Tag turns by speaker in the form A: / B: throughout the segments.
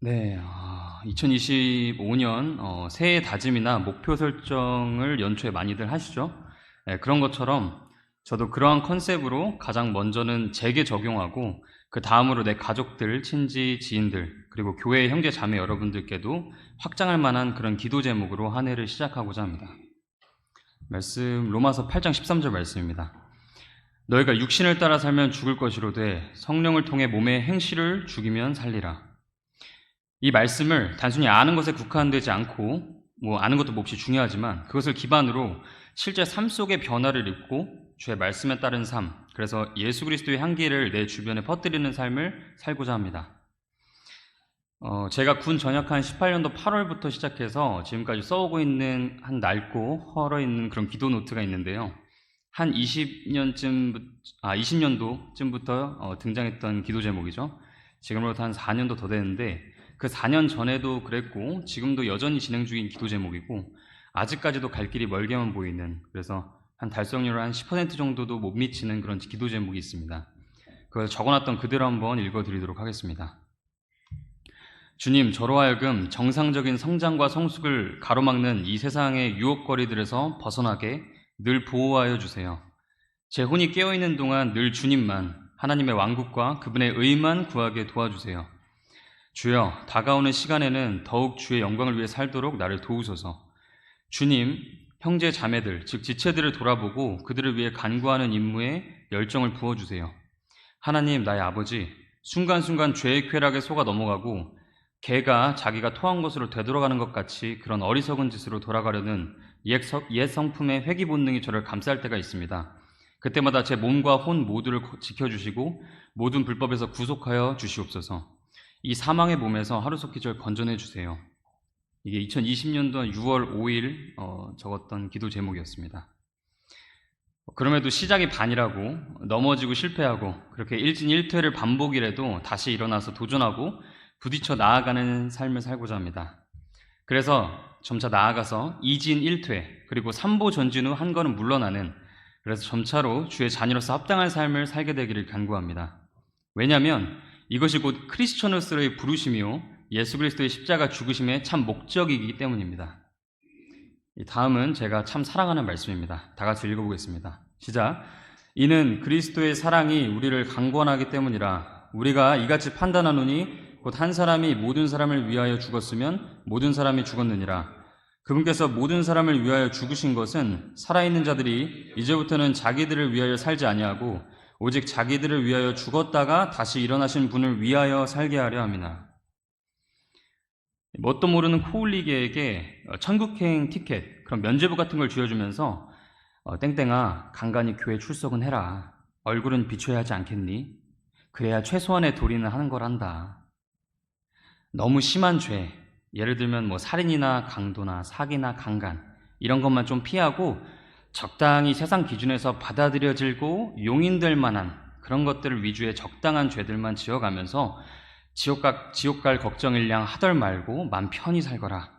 A: 네, 아, 2025년 어, 새해 다짐이나 목표 설정을 연초에 많이들 하시죠? 네, 그런 것처럼 저도 그러한 컨셉으로 가장 먼저는 제게 적용하고 그 다음으로 내 가족들, 친지, 지인들, 그리고 교회 형제 자매 여러분들께도 확장할 만한 그런 기도 제목으로 한 해를 시작하고자 합니다. 말씀 로마서 8장 13절 말씀입니다. 너희가 육신을 따라 살면 죽을 것이로되 성령을 통해 몸의 행실을 죽이면 살리라. 이 말씀을 단순히 아는 것에 국한되지 않고 뭐 아는 것도 몹시 중요하지만 그것을 기반으로 실제 삶 속의 변화를 입고 주의 말씀에 따른 삶, 그래서 예수 그리스도의 향기를 내 주변에 퍼뜨리는 삶을 살고자 합니다. 어, 제가 군 전역한 18년도 8월부터 시작해서 지금까지 써오고 있는 한 낡고 헐어 있는 그런 기도 노트가 있는데요. 한 20년쯤, 아, 20년도쯤부터 어, 등장했던 기도 제목이죠. 지금으로부터 한 4년도 더 되는데 그 4년 전에도 그랬고 지금도 여전히 진행 중인 기도 제목이고 아직까지도 갈 길이 멀게만 보이는 그래서 한 달성률 한 10% 정도도 못 미치는 그런 기도 제목이 있습니다. 그걸 적어놨던 그대로 한번 읽어드리도록 하겠습니다. 주님, 저로 하여금 정상적인 성장과 성숙을 가로막는 이 세상의 유혹거리들에서 벗어나게 늘 보호하여 주세요. 제 혼이 깨어있는 동안 늘 주님만, 하나님의 왕국과 그분의 의만 구하게 도와주세요. 주여, 다가오는 시간에는 더욱 주의 영광을 위해 살도록 나를 도우소서. 주님, 형제 자매들, 즉 지체들을 돌아보고 그들을 위해 간구하는 임무에 열정을 부어주세요. 하나님, 나의 아버지, 순간순간 죄의 쾌락에 속아 넘어가고 개가 자기가 토한 곳으로 되돌아가는 것 같이 그런 어리석은 짓으로 돌아가려는 옛, 성품의 회귀 본능이 저를 감쌀 때가 있습니다. 그때마다 제 몸과 혼 모두를 고- 지켜주시고 모든 불법에서 구속하여 주시옵소서. 이 사망의 몸에서 하루속히 절 건져내 주세요. 이게 2020년도 6월 5일 어, 적었던 기도 제목이었습니다. 그럼에도 시작이 반이라고 넘어지고 실패하고 그렇게 일진일퇴를 반복이라도 다시 일어나서 도전하고 부딪혀 나아가는 삶을 살고자 합니다. 그래서 점차 나아가서 이진 일퇴 그리고 삼보 전진 후 한 걸음 물러나는 그래서 점차로 주의 자녀로서 합당한 삶을 살게 되기를 간구합니다. 왜냐하면 이것이 곧 크리스천으로서의 부르심이요 예수 그리스도의 십자가 죽으심의 참 목적이기 때문입니다. 이 다음은 제가 참 사랑하는 말씀입니다. 다 같이 읽어보겠습니다. 시작. 이는 그리스도의 사랑이 우리를 강권하기 때문이라 우리가 이같이 판단하노니 곧 한 사람이 모든 사람을 위하여 죽었으면 모든 사람이 죽었느니라. 그분께서 모든 사람을 위하여 죽으신 것은 살아있는 자들이 이제부터는 자기들을 위하여 살지 아니하고 오직 자기들을 위하여 죽었다가 다시 일어나신 분을 위하여 살게 하려 함이나. 뭣도 모르는 코울리게에게 어, 천국행 티켓, 그런 면제부 같은 걸 쥐어주면서 어, 땡땡아, 간간히 교회 출석은 해라. 얼굴은 비춰야 하지 않겠니? 그래야 최소한의 도리는 하는 거란다. 너무 심한 죄, 예를 들면 뭐 살인이나 강도나 사기나 강간 이런 것만 좀 피하고 적당히 세상 기준에서 받아들여지고 용인될 만한 그런 것들을 위주의 적당한 죄들만 지어가면서 지옥, 가, 지옥 갈 걱정일량 하덜 말고 맘 편히 살거라.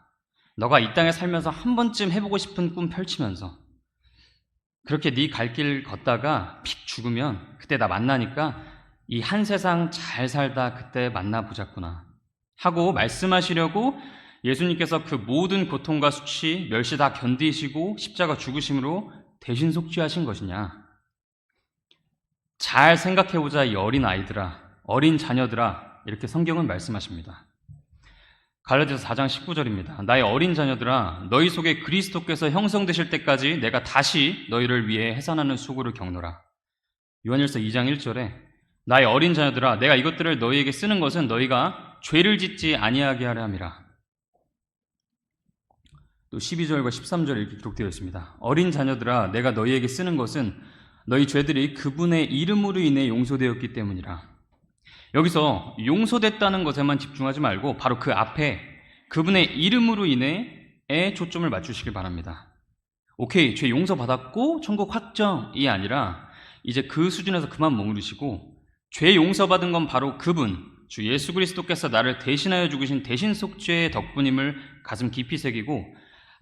A: 너가 이 땅에 살면서 한 번쯤 해보고 싶은 꿈 펼치면서 그렇게 네 갈 길 걷다가 픽 죽으면 그때 나 만나니까 이 한 세상 잘 살다 그때 만나 보자꾸나 하고 말씀하시려고 예수님께서 그 모든 고통과 수치, 멸시 다 견디시고 십자가 죽으심으로 대신 속죄하신 것이냐? 잘 생각해보자 이 어린 아이들아, 어린 자녀들아 이렇게 성경은 말씀하십니다. 갈라디아서 4장 19절입니다. 나의 어린 자녀들아, 너희 속에 그리스도께서 형성되실 때까지 내가 다시 너희를 위해 해산하는 수고를 겪노라. 요한일서 2장 1절에 나의 어린 자녀들아, 내가 이것들을 너희에게 쓰는 것은 너희가 죄를 짓지 아니하게 하려 함이라. 또 12절과 13절 이렇게 기록되어 있습니다. 어린 자녀들아, 내가 너희에게 쓰는 것은 너희 죄들이 그분의 이름으로 인해 용서되었기 때문이라. 여기서 용서됐다는 것에만 집중하지 말고 바로 그 앞에 그분의 이름으로 인해에 초점을 맞추시길 바랍니다. 오케이, 죄 용서받았고 천국 확정이 아니라 이제 그 수준에서 그만 머무르시고 죄 용서받은 건 바로 그분, 주 예수 그리스도께서 나를 대신하여 죽으신 대신 속죄의 덕분임을 가슴 깊이 새기고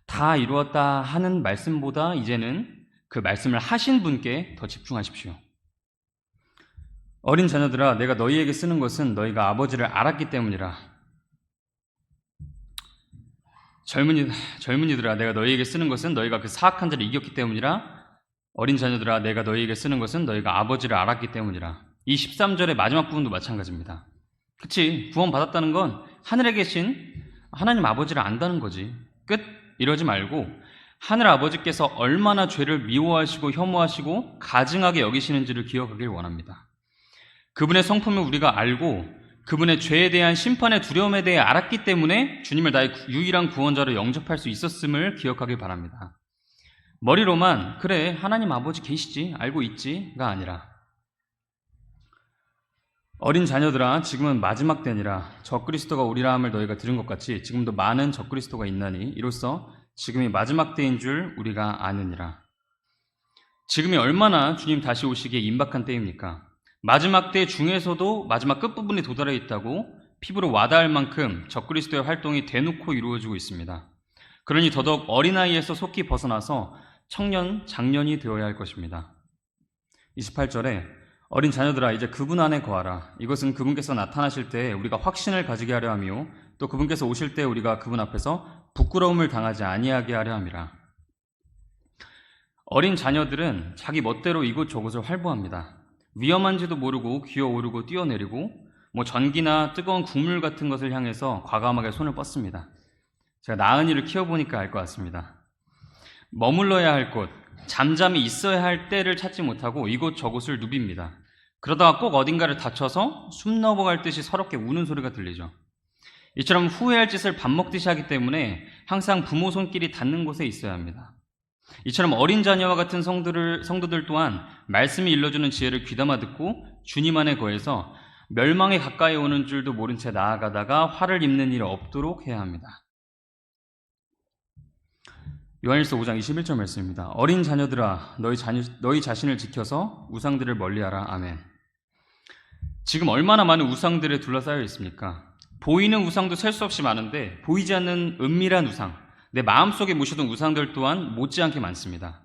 A: 다 이루었다 하는 말씀보다 이제는 그 말씀을 하신 분께 더 집중하십시오. 어린 자녀들아, 내가 너희에게 쓰는 것은 너희가 아버지를 알았기 때문이라. 젊은이, 젊은이들아, 내가 너희에게 쓰는 것은 너희가 그 사악한 자를 이겼기 때문이라. 어린 자녀들아, 내가 너희에게 쓰는 것은 너희가 아버지를 알았기 때문이라. 이 13절의 마지막 부분도 마찬가지입니다. 그치, 구원 받았다는 건 하늘에 계신 하나님 아버지를 안다는 거지. 끝! 이러지 말고, 하늘 아버지께서 얼마나 죄를 미워하시고 혐오하시고 가증하게 여기시는지를 기억하길 원합니다. 그분의 성품을 우리가 알고 그분의 죄에 대한 심판의 두려움에 대해 알았기 때문에 주님을 나의 유일한 구원자로 영접할 수 있었음을 기억하길 바랍니다. 머리로만 그래 하나님 아버지 계시지 알고 있지가 아니라 어린 자녀들아 지금은 마지막 때니라 적그리스도가 오리라 함을 너희가 들은 것 같이 지금도 많은 적그리스도가 있나니 이로써 지금이 마지막 때인 줄 우리가 아느니라 지금이 얼마나 주님 다시 오시기에 임박한 때입니까? 마지막 때 중에서도 마지막 끝부분에 도달해 있다고 피부로 와닿을 만큼 적그리스도의 활동이 대놓고 이루어지고 있습니다. 그러니 더더욱 어린아이에서 속히 벗어나서 청년, 장년이 되어야 할 것입니다. 28절에 어린 자녀들아 이제 그분 안에 거하라. 이것은 그분께서 나타나실 때 우리가 확신을 가지게 하려 함이요 또 그분께서 오실 때 우리가 그분 앞에서 부끄러움을 당하지 아니하게 하려 함이라. 어린 자녀들은 자기 멋대로 이곳저곳을 활보합니다. 위험한지도 모르고 기어오르고 뛰어내리고 뭐 전기나 뜨거운 국물 같은 것을 향해서 과감하게 손을 뻗습니다. 제가 나은이를 키워보니까 알 것 같습니다. 머물러야 할 곳, 잠잠히 있어야 할 때를 찾지 못하고 이곳 저곳을 누빕니다. 그러다가 꼭 어딘가를 다쳐서 숨 넘어갈 듯이 서럽게 우는 소리가 들리죠. 이처럼 후회할 짓을 밥 먹듯이 하기 때문에 항상 부모 손길이 닿는 곳에 있어야 합니다. 이처럼 어린 자녀와 같은 성도들, 성도들 또한 말씀이 일러주는 지혜를 귀담아 듣고 주님 안에 거해서 멸망에 가까이 오는 줄도 모른 채 나아가다가 화를 입는 일이 없도록 해야 합니다. 요한일서 5장 21절 말씀입니다. 어린 자녀들아 너희, 자녀, 너희 자신을 지켜서 우상들을 멀리하라. 아멘. 지금 얼마나 많은 우상들에 둘러싸여 있습니까? 보이는 우상도 셀 수 없이 많은데 보이지 않는 은밀한 우상, 내 마음속에 모셔둔 우상들 또한 못지않게 많습니다.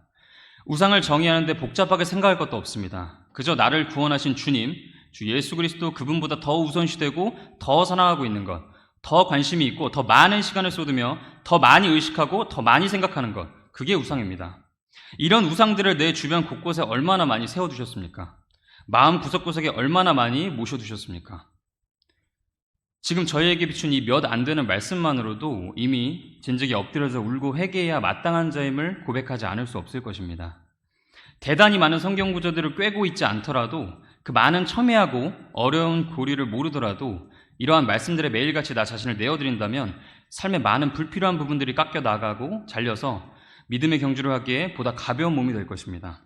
A: 우상을 정의하는데 복잡하게 생각할 것도 없습니다. 그저 나를 구원하신 주님, 주 예수 그리스도 그분보다 더 우선시되고 더 사랑하고 있는 것, 더 관심이 있고 더 많은 시간을 쏟으며 더 많이 의식하고 더 많이 생각하는 것, 그게 우상입니다. 이런 우상들을 내 주변 곳곳에 얼마나 많이 세워두셨습니까? 마음 구석구석에 얼마나 많이 모셔두셨습니까? 지금 저희에게 비춘 이 몇 안 되는 말씀만으로도 이미 진즉에 엎드려져 울고 회개해야 마땅한 자임을 고백하지 않을 수 없을 것입니다. 대단히 많은 성경 구조들을 꿰고 있지 않더라도 그 많은 첨예하고 어려운 고리를 모르더라도 이러한 말씀들에 매일같이 나 자신을 내어드린다면 삶의 많은 불필요한 부분들이 깎여 나가고 잘려서 믿음의 경주를 하기에 보다 가벼운 몸이 될 것입니다.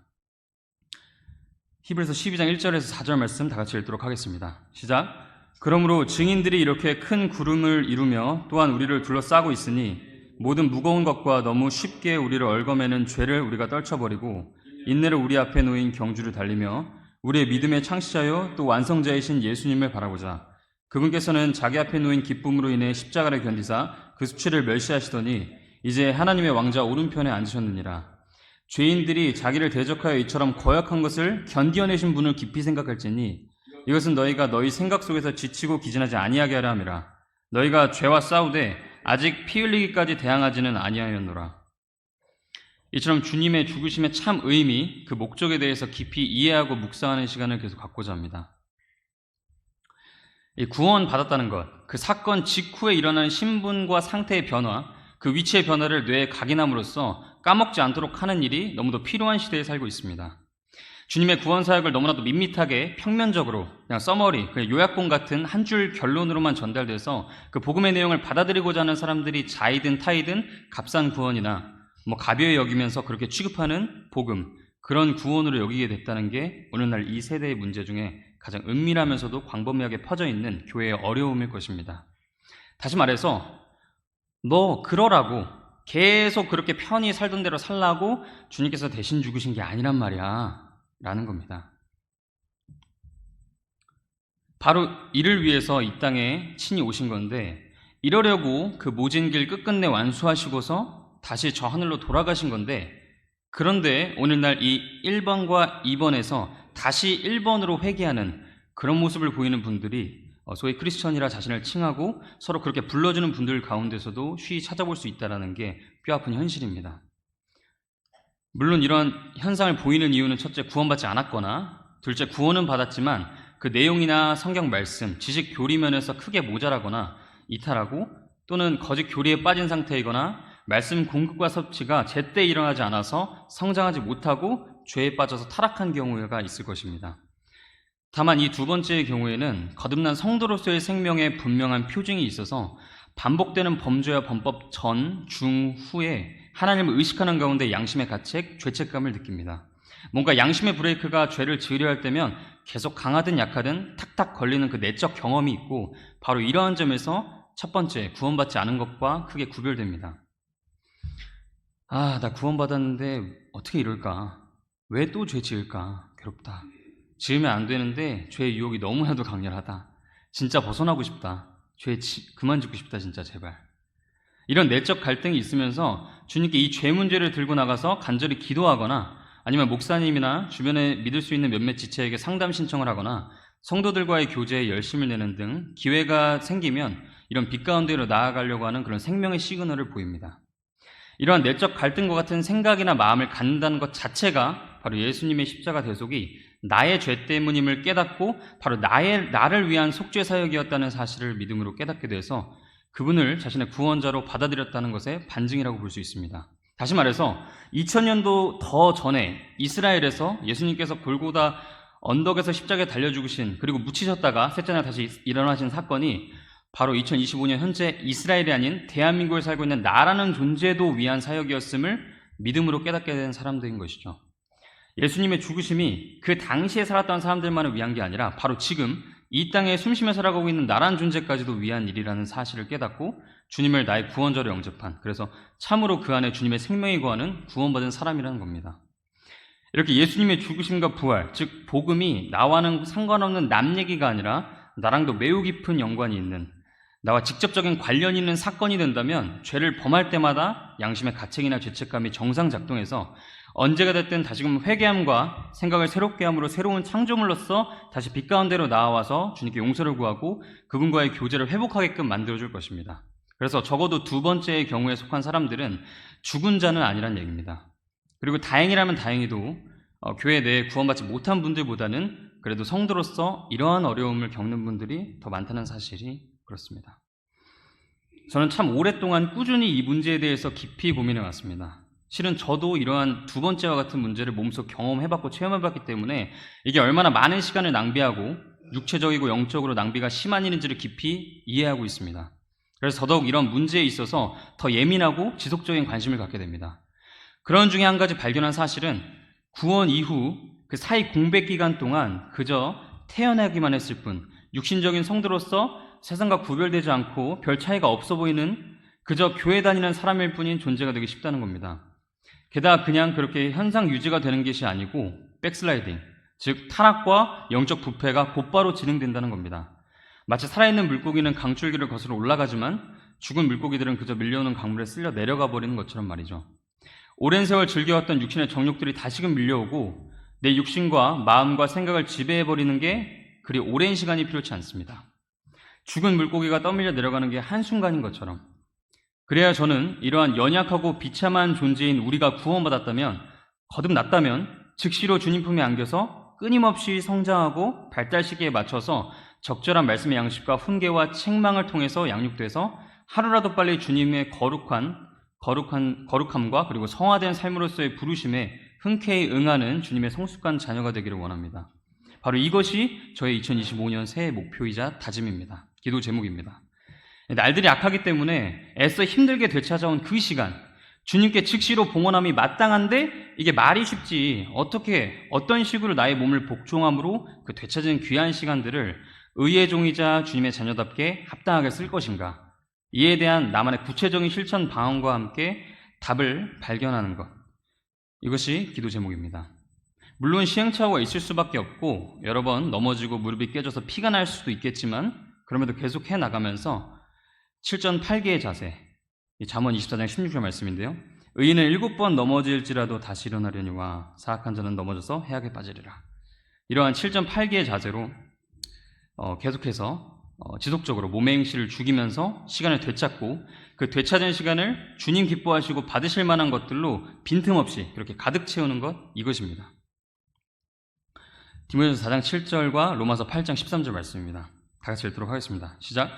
A: 히브리서 12장 1절에서 4절 말씀 다 같이 읽도록 하겠습니다. 시작. 그러므로 증인들이 이렇게 큰 구름을 이루며 또한 우리를 둘러싸고 있으니 모든 무거운 것과 너무 쉽게 우리를 얽어매는 죄를 우리가 떨쳐버리고 인내를 우리 앞에 놓인 경주를 달리며 우리의 믿음의 창시자요 또 완성자이신 예수님을 바라보자. 그분께서는 자기 앞에 놓인 기쁨으로 인해 십자가를 견디사 그 수치를 멸시하시더니 이제 하나님의 왕자 오른편에 앉으셨느니라. 죄인들이 자기를 대적하여 이처럼 거역한 것을 견디어내신 분을 깊이 생각할지니 이것은 너희가 너희 생각 속에서 지치고 기진하지 아니하게 하려 함이라. 너희가 죄와 싸우되 아직 피 흘리기까지 대항하지는 아니하였노라. 이처럼 주님의 죽으심의 참 의미, 그 목적에 대해서 깊이 이해하고 묵상하는 시간을 계속 갖고자 합니다. 구원 받았다는 것, 그 사건 직후에 일어난 신분과 상태의 변화, 그 위치의 변화를 뇌에 각인함으로써 까먹지 않도록 하는 일이 너무도 필요한 시대에 살고 있습니다. 주님의 구원 사역을 너무나도 밋밋하게 평면적으로 그냥 써머리, 그냥 요약본 같은 한 줄 결론으로만 전달돼서 그 복음의 내용을 받아들이고자 하는 사람들이 자이든 타이든 값싼 구원이나 뭐 가벼이 여기면서 그렇게 취급하는 복음, 그런 구원으로 여기게 됐다는 게 오늘날 이 세대의 문제 중에 가장 은밀하면서도 광범위하게 퍼져 있는 교회의 어려움일 것입니다. 다시 말해서 너 그러라고 계속 그렇게 편히 살던 대로 살라고 주님께서 대신 죽으신 게 아니란 말이야. 라는 겁니다. 바로 이를 위해서 이 땅에 친히 오신 건데 이러려고 그 모진 길 끝끝내 완수하시고서 다시 저 하늘로 돌아가신 건데 그런데 오늘날 이 1번과 2번에서 다시 1번으로 회귀하는 그런 모습을 보이는 분들이 어, 소위 크리스천이라 자신을 칭하고 서로 그렇게 불러주는 분들 가운데서도 쉬이 찾아볼 수 있다는 게 뼈아픈 현실입니다. 물론 이런 현상을 보이는 이유는 첫째 구원받지 않았거나 둘째 구원은 받았지만 그 내용이나 성경 말씀, 지식 교리 면에서 크게 모자라거나 이탈하고 또는 거짓 교리에 빠진 상태이거나 말씀 공급과 섭취가 제때 일어나지 않아서 성장하지 못하고 죄에 빠져서 타락한 경우가 있을 것입니다. 다만 이 두 번째의 경우에는 거듭난 성도로서의 생명에 분명한 표징이 있어서 반복되는 범죄와 범법 전, 중, 후에 하나님을 의식하는 가운데 양심의 가책, 죄책감을 느낍니다. 뭔가 양심의 브레이크가 죄를 지으려 할 때면 계속 강하든 약하든 탁탁 걸리는 그 내적 경험이 있고 바로 이러한 점에서 첫 번째 구원받지 않은 것과 크게 구별됩니다. 아, 나 구원받았는데 어떻게 이럴까? 왜 또 죄 지을까? 괴롭다. 지으면 안 되는데 죄의 유혹이 너무나도 강렬하다. 진짜 벗어나고 싶다. 죄 지, 그만 짓고 싶다, 진짜 제발. 이런 내적 갈등이 있으면서 주님께 이 죄 문제를 들고 나가서 간절히 기도하거나 아니면 목사님이나 주변에 믿을 수 있는 몇몇 지체에게 상담 신청을 하거나 성도들과의 교제에 열심을 내는 등 기회가 생기면 이런 빛 가운데로 나아가려고 하는 그런 생명의 시그널을 보입니다. 이러한 내적 갈등과 같은 생각이나 마음을 갖는다는 것 자체가 바로 예수님의 십자가 대속이 나의 죄 때문임을 깨닫고 바로 나의 나를 위한 속죄 사역이었다는 사실을 믿음으로 깨닫게 돼서 그분을 자신의 구원자로 받아들였다는 것의 반증이라고 볼 수 있습니다. 다시 말해서 2000년도 더 전에 이스라엘에서 예수님께서 골고다 언덕에서 십자가에 달려 죽으신 그리고 묻히셨다가 셋째 날 다시 일어나신 사건이 바로 2025년 현재 이스라엘이 아닌 대한민국에 살고 있는 나라는 존재도 위한 사역이었음을 믿음으로 깨닫게 된 사람들인 것이죠. 예수님의 죽으심이 그 당시에 살았던 사람들만을 위한 게 아니라 바로 지금 이 땅에 숨쉬며 살아가고 있는 나란 존재까지도 위한 일이라는 사실을 깨닫고 주님을 나의 구원자로 영접한 그래서 참으로 그 안에 주님의 생명이 거하는 구원받은 사람이라는 겁니다. 이렇게 예수님의 죽으심과 부활, 즉 복음이 나와는 상관없는 남 얘기가 아니라 나랑도 매우 깊은 연관이 있는 나와 직접적인 관련 있는 사건이 된다면 죄를 범할 때마다 양심의 가책이나 죄책감이 정상 작동해서 언제가 됐든 다시금 회개함과 생각을 새롭게 함으로 새로운 창조물로서 다시 빛 가운데로 나와서 주님께 용서를 구하고 그분과의 교제를 회복하게끔 만들어줄 것입니다. 그래서 적어도 두 번째의 경우에 속한 사람들은 죽은 자는 아니란 얘기입니다. 그리고 다행이라면 다행히도 어, 교회 내에 구원받지 못한 분들보다는 그래도 성도로서 이러한 어려움을 겪는 분들이 더 많다는 사실이 그렇습니다. 저는 참 오랫동안 꾸준히 이 문제에 대해서 깊이 고민해 왔습니다. 실은 저도 이러한 두 번째와 같은 문제를 몸소 경험해봤고 체험해봤기 때문에 이게 얼마나 많은 시간을 낭비하고 육체적이고 영적으로 낭비가 심한 일인지를 깊이 이해하고 있습니다. 그래서 더더욱 이런 문제에 있어서 더 예민하고 지속적인 관심을 갖게 됩니다. 그런 중에 한 가지 발견한 사실은 구원 이후 그 사이 공백 기간 동안 그저 태어나기만 했을 뿐 육신적인 성도로서 세상과 구별되지 않고 별 차이가 없어 보이는 그저 교회 다니는 사람일 뿐인 존재가 되기 쉽다는 겁니다. 게다가 그냥 그렇게 현상 유지가 되는 것이 아니고 백슬라이딩, 즉 타락과 영적 부패가 곧바로 진행된다는 겁니다. 마치 살아있는 물고기는 강줄기를 거슬러 올라가지만 죽은 물고기들은 그저 밀려오는 강물에 쓸려 내려가 버리는 것처럼 말이죠. 오랜 세월 즐겨왔던 육신의 정욕들이 다시금 밀려오고 내 육신과 마음과 생각을 지배해버리는 게 그리 오랜 시간이 필요치 않습니다. 죽은 물고기가 떠밀려 내려가는 게 한순간인 것처럼 그래야 저는 이러한 연약하고 비참한 존재인 우리가 구원받았다면 거듭났다면 즉시로 주님 품에 안겨서 끊임없이 성장하고 발달 시기에 맞춰서 적절한 말씀의 양식과 훈계와 책망을 통해서 양육돼서 하루라도 빨리 주님의 거룩한 거룩한 거룩함과 그리고 성화된 삶으로서의 부르심에 흔쾌히 응하는 주님의 성숙한 자녀가 되기를 원합니다. 바로 이것이 저의 2025년 새해 목표이자 다짐입니다. 기도 제목입니다. 날들이 악하기 때문에 애써 힘들게 되찾아온 그 시간, 주님께 즉시로 봉헌함이 마땅한데 이게 말이 쉽지 어떻게 어떤 식으로 나의 몸을 복종함으로 그 되찾은 귀한 시간들을 의의 종이자 주님의 자녀답게 합당하게 쓸 것인가? 이에 대한 나만의 구체적인 실천 방안과 함께 답을 발견하는 것. 이것이 기도 제목입니다. 물론 시행착오가 있을 수밖에 없고 여러 번 넘어지고 무릎이 깨져서 피가 날 수도 있겠지만 그럼에도 계속 해 나가면서 7전 8개의 자세, 잠언 24장 16절 말씀인데요. 의인은 일곱 번 넘어질지라도 다시 일어나려니와 사악한 자는 넘어져서 해악에 빠지리라. 이러한 7전 8개의 자세로 어, 계속해서 어, 지속적으로 몸의 행실을 죽이면서 시간을 되찾고 그 되찾은 시간을 주님 기뻐하시고 받으실 만한 것들로 빈틈없이 그렇게 가득 채우는 것 이것입니다. 디모데서 4장 7절과 로마서 8장 13절 말씀입니다. 다 같이 읽도록 하겠습니다. 시작.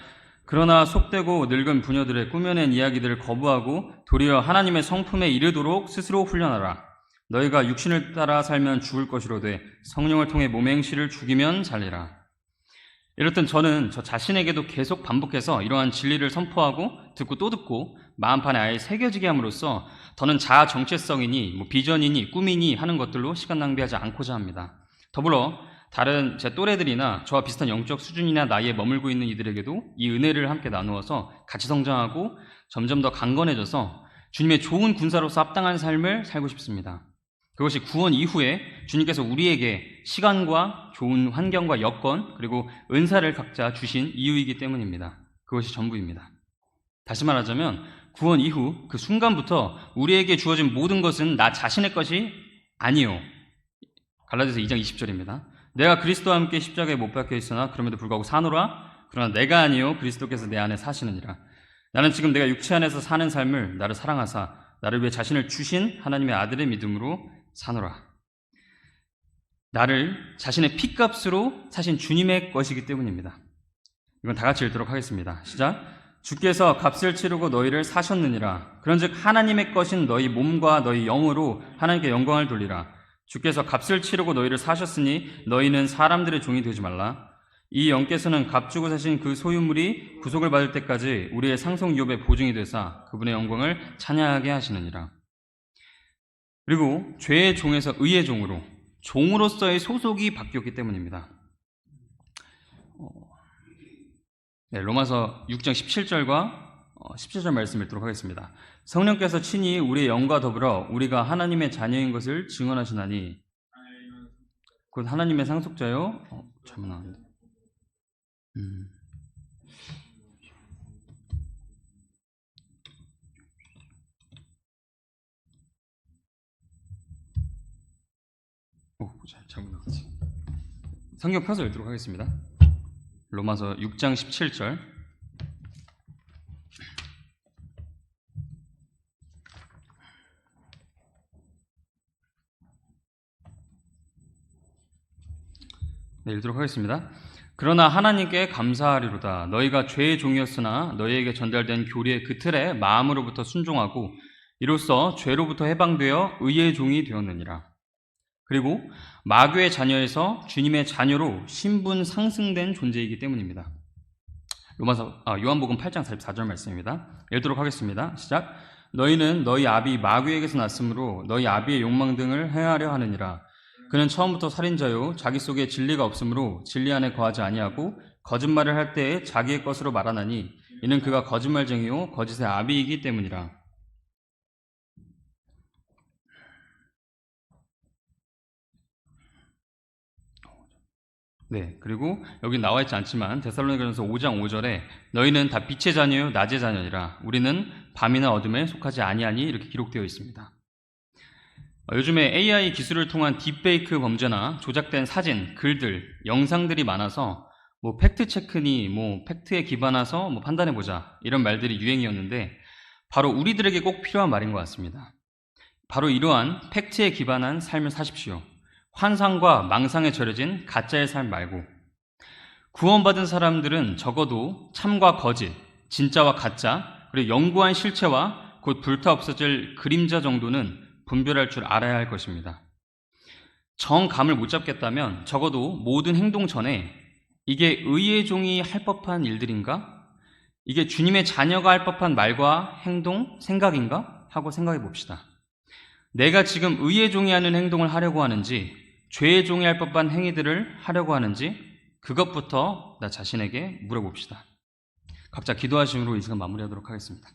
A: 그러나 속되고 늙은 부녀들의 꾸며낸 이야기들을 거부하고 도리어 하나님의 성품에 이르도록 스스로 훈련하라. 너희가 육신을 따라 살면 죽을 것이로되 성령을 통해 몸의 행실을 죽이면 살리라. 이렇든 저는 저 자신에게도 계속 반복해서 이러한 진리를 선포하고 듣고 또 듣고 마음판에 아예 새겨지게 함으로써 더는 자아 정체성이니 뭐 비전이니 꿈이니 하는 것들로 시간 낭비하지 않고자 합니다. 더불어 다른 제 또래들이나 저와 비슷한 영적 수준이나 나이에 머물고 있는 이들에게도 이 은혜를 함께 나누어서 같이 성장하고 점점 더 강건해져서 주님의 좋은 군사로서 합당한 삶을 살고 싶습니다. 그것이 구원 이후에 주님께서 우리에게 시간과 좋은 환경과 여건 그리고 은사를 각자 주신 이유이기 때문입니다. 그것이 전부입니다. 다시 말하자면 구원 이후 그 순간부터 우리에게 주어진 모든 것은 나 자신의 것이 아니요. 갈라디아서 2장 20절입니다. 내가 그리스도와 함께 십자가에 못 박혀 있으나 그럼에도 불구하고 사노라 그러나 내가 아니요 그리스도께서 내 안에 사시느니라. 나는 지금 내가 육체 안에서 사는 삶을 나를 사랑하사 나를 위해 자신을 주신 하나님의 아들의 믿음으로 사노라. 나를 자신의 피값으로 사신 주님의 것이기 때문입니다. 이건 다 같이 읽도록 하겠습니다. 시작. 주께서 값을 치르고 너희를 사셨느니라. 그런즉 하나님의 것인 너희 몸과 너희 영으로 하나님께 영광을 돌리라. 주께서 값을 치르고 너희를 사셨으니 너희는 사람들의 종이 되지 말라. 이 영께서는 값 주고 사신 그 소유물이 구속을 받을 때까지 우리의 상속 유업의 보증이 되사 그분의 영광을 찬양하게 하시느니라. 그리고 죄의 종에서 의의 종으로 종으로서의 소속이 바뀌었기 때문입니다. 어, 네, 로마서 6장 17절과 17절 말씀 읽도록 하겠습니다. 성령께서 친히 우리의 영과 더불어 우리가 하나님의 자녀인 것을 증언하시나니 곧 하나님의 상속자요. 어, 잘못. 음. 잘못 나왔지. 성경 펴서 읽도록 하겠습니다. 로마서 6장 17절. 네, 읽도록 하겠습니다. 그러나 하나님께 감사하리로다. 너희가 죄의 종이었으나 너희에게 전달된 교리의 그 틀에 마음으로부터 순종하고 이로써 죄로부터 해방되어 의의 종이 되었느니라. 그리고 마귀의 자녀에서 주님의 자녀로 신분 상승된 존재이기 때문입니다. 로마서 아, 요한복음 8장 44절 말씀입니다. 읽도록 하겠습니다. 시작. 너희는 너희 아비 마귀에게서 났으므로 너희 아비의 욕망 등을 행하려 하느니라. 그는 처음부터 살인자요 자기 속에 진리가 없으므로 진리 안에 거하지 아니하고 거짓말을 할 때에 자기의 것으로 말하나니 이는 그가 거짓말쟁이요 거짓의 아비이기 때문이라. 네, 그리고 여기 나와 있지 않지만 데살로니가전서 5장 5절에 너희는 다 빛의 자녀요 낮의 자녀니라 우리는 밤이나 어둠에 속하지 아니하니 이렇게 기록되어 있습니다. 어, 요즘에 AI 기술을 통한 딥페이크 범죄나 조작된 사진, 글들, 영상들이 많아서 뭐 팩트 체크니 뭐 팩트에 기반해서 뭐 판단해 보자 이런 말들이 유행이었는데 바로 우리들에게 꼭 필요한 말인 것 같습니다. 바로 이러한 팩트에 기반한 삶을 사십시오. 환상과 망상에 절여진 가짜의 삶 말고 구원받은 사람들은 적어도 참과 거짓, 진짜와 가짜, 그리고 연구한 실체와 곧 불타 없어질 그림자 정도는 분별할 줄 알아야 할 것입니다. 정감을 못 잡겠다면 적어도 모든 행동 전에 이게 의의 종이 할 법한 일들인가? 이게 주님의 자녀가 할 법한 말과 행동, 생각인가? 하고 생각해 봅시다. 내가 지금 의의 종이 하는 행동을 하려고 하는지, 죄의 종이 할 법한 행위들을 하려고 하는지, 그것부터 나 자신에게 물어봅시다. 각자 기도하심으로 이 시간 마무리하도록 하겠습니다.